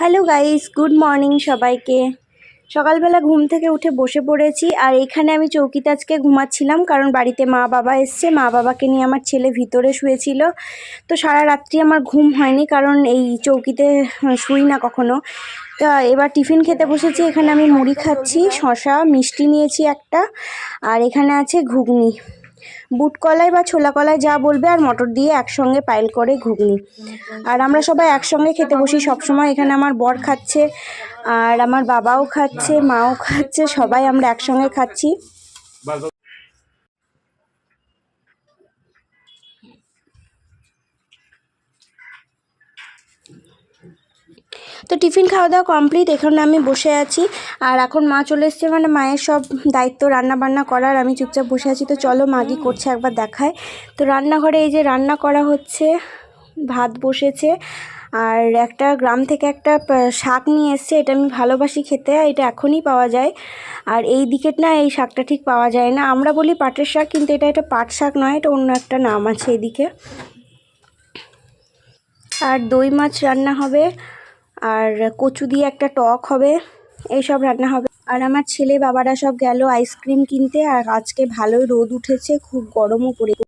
Hello guys good morning সবাইকে। সকালবেলা ঘুম থেকে উঠে বসে পড়েছি, আর এখানে আমি চৌকিতে আজকে ঘুমাচ্ছিলাম, কারণ বাড়িতে মা বাবা এসছে। মা বাবাকে নিয়ে আমার ছেলে ভিতরে শুয়েছিল। তো সারা রাত্রি আমার ঘুম হয়নি, কারণ এই চৌকিতে শুই না কখনো। তা এবার টিফিন খেতে বসেছি, এখানে আমি মুড়ি খাচ্ছি শশা মিষ্টি নিয়েছি একটা, আর এখানে আছে ঘুগনি। বুট কলাই বা ছোলা কলাই যা বলবে আর মটর দিয়ে একসঙ্গে পাইল করে ঘুগনি। আর আমরা সবাই একসঙ্গে খেতে বসি, সবসময় এখানে আমার বর খাচ্ছে, আর আমার বাবাও খাচ্ছে, মাও খাচ্ছে, সবাই আমরা একসঙ্গে খাচ্ছি। তো টিফিন খাওয়া দাওয়া কমপ্লিট, এখানে আমি বসে আছি। আর এখন মা চলে এসছে মানে মায়ের সব দায়িত্ব রান্না বান্না করার, আমি চুপচাপ বসে আছি। তো চলো মা করছে একবার দেখায়। তো রান্নাঘরে এই যে রান্না করা হচ্ছে, ভাত বসেছে। আর একটা গ্রাম থেকে একটা শাক নিয়ে এসছে, এটা আমি ভালোবাসি খেতে এটা এখনই পাওয়া যায়। আর এই দিকে না এই শাকটা ঠিক পাওয়া যায় না। আমরা বলি পাটের শাক, কিন্তু এটা একটা পাট শাক নয়, এটা অন্য একটা নাম আছে এদিকে। আর দই মাছ রান্না হবে। আর কচু দিয়ে একটা টক হবে, এইসব রান্না হবে। আর আমার ছেলে বাবারা সব গেল আইসক্রিম কিনতে, আর আজকে ভালোই রোদ উঠেছে, খুব গরমও পড়ে।